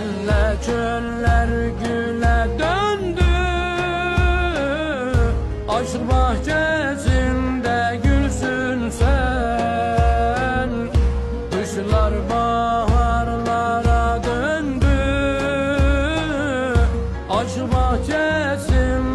Senle çöller güle döndü. Aşk bahçesinde gülsün sen. Kışlar baharlara döndü. Aşk bahçesinde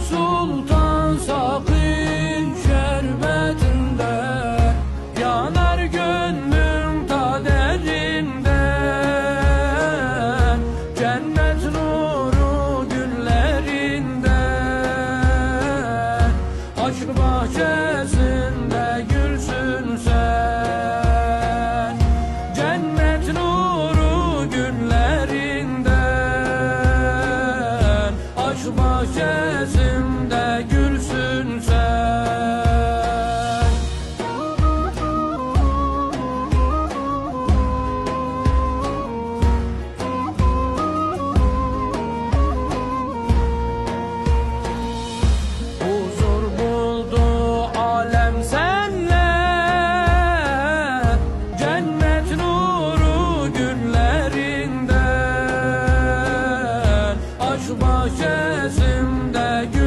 Sultan Sakın gözümde